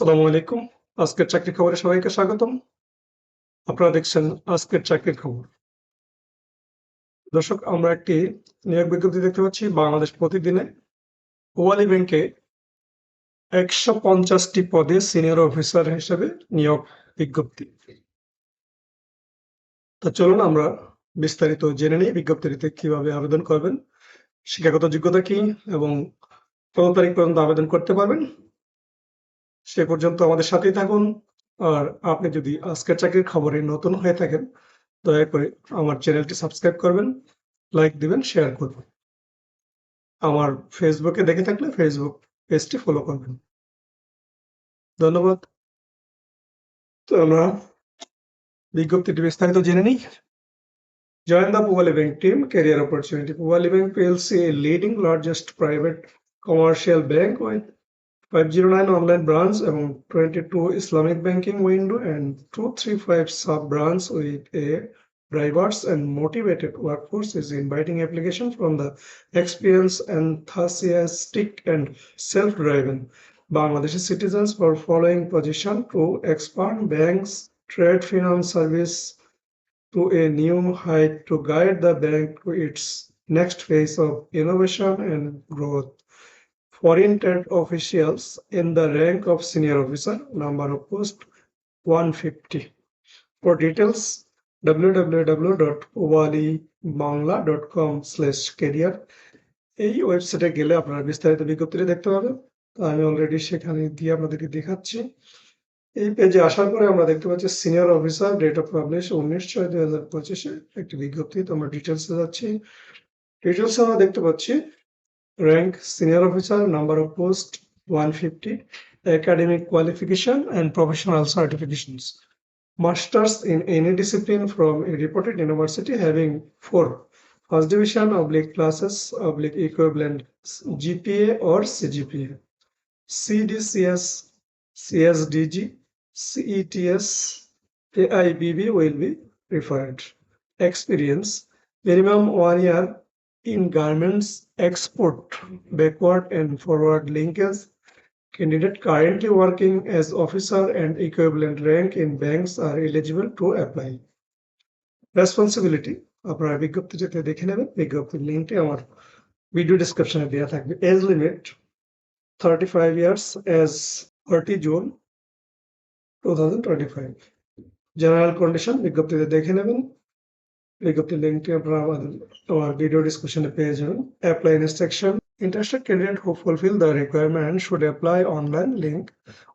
আসসালামু আলাইকুম। আজকের চাকরি খবরে সবাইকে স্বাগতম। আপনারা দেখছেন আজকের চাকরির খবর। দর্শক, আমরা একটি নিয়োগ বিজ্ঞপ্তি দেখতে পাচ্ছি, বাংলাদেশ প্রতিদিনে ওয়ালি ব্যাংকে একশো পঞ্চাশটি পদে সিনিয়র অফিসার হিসেবে নিয়োগ বিজ্ঞপ্তি। তো চলুন আমরা বিস্তারিত জেনে নিই বিজ্ঞপ্তিতে কীভাবে আবেদন করবেন, শিক্ষাগত যোগ্যতা কি এবং কত তারিখ পর্যন্ত আবেদন করতে পারবেন। সে পর্যন্ত আমাদের সাথেই থাকুন। আর আপনি যদি আজকের চাকরির খবরে নতুন হয়ে থাকেন দয়া করে আমার চ্যানেলটি সাবস্ক্রাইব করবেন লাইক দিবেন শেয়ার করবেন। আমার ফেসবুকে দেখে থাকলে ফেসবুক পেজটি ফলো করবেন। ধন্যবাদ। তো আমরা বিজ্ঞপ্তিটি বিস্তারিত জেনে নিই। Join the Puvali Bank team, career opportunity. Puvali Bank PLC, a leading largest private commercial bank 509 online branch among 22 Islamic banking window and 235 sub branch with a diverse and motivated workforce is inviting application from the experienced, enthusiastic and self-driven Bangladeshi citizens for following position to expand banks trade finance service to a new height to guide the bank to its next phase of innovation and growth. Foreign trade officials in the rank of senior officer, number of post 150. For details, www.walibangla.com slash career. এই ওয়েবসাইটে গেলে আপনারা বিস্তারিত বিজ্ঞপ্তিটি দেখতে পাবেন। তো আমি অলরেডি সেখানে দিয়ে আপনাদেরকে দেখাচ্ছি। এই পেজে আসার পরে আমরা দেখতে পাচ্ছি senior officer date of publish উনিশ ছয় দুই হাজার পঁচিশে একটি বিজ্ঞপ্তি। তো আমরা ডিটেলসে যাচ্ছি। ডিটেলসে আমরা দেখতে পাচ্ছি rank senior officer number of post 150 academic qualification and professional certifications. Masters in any discipline from a reported university having four first division oblique classes oblique equivalent gpa or cgpa cdcs csdg cets aibb will be preferred. Experience minimum one year in garments export, backward and forward linkage. Candidate currently working as officer and equivalent rank in banks are eligible to apply. Responsibility আপনারা বিজ্ঞপ্তি যেতে দেখে নেবেন বিজ্ঞপ্তির লিঙ্কটি আমার video ডিসক্রিপশনে দেওয়া থাকবে age limit thirty five years age thirty June two thousand twenty five general condition বিজ্ঞপ্তিতে দেখে নেবেন বিজ্ঞপ্তির লিঙ্কটি আপনারা আমাদের আমার ভিডিও ডিসক্রিপশনে পেয়ে যাবেন apply instruction Interested candidate who fulfill the requirement should apply online link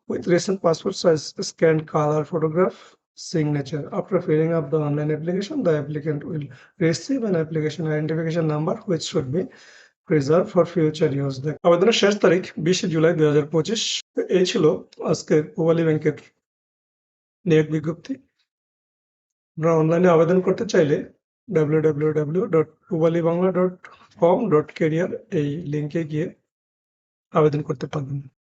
with recent passport size scanned color photograph signature. After filling up the online application, the applicant will receive an application identification number which should be preserved for future use. আবেদনের শেষ তারিখ বিশে জুলাই দুই হাজার পঁচিশ এই ছিল আজকের পোবালি ব্যাংকের নিয়োগ বিজ্ঞপ্তি আপনারা অনলাইনে আবেদন করতে চাইলে ডাব্লিউ এই লিঙ্কে গিয়ে আবেদন করতে পারবেন।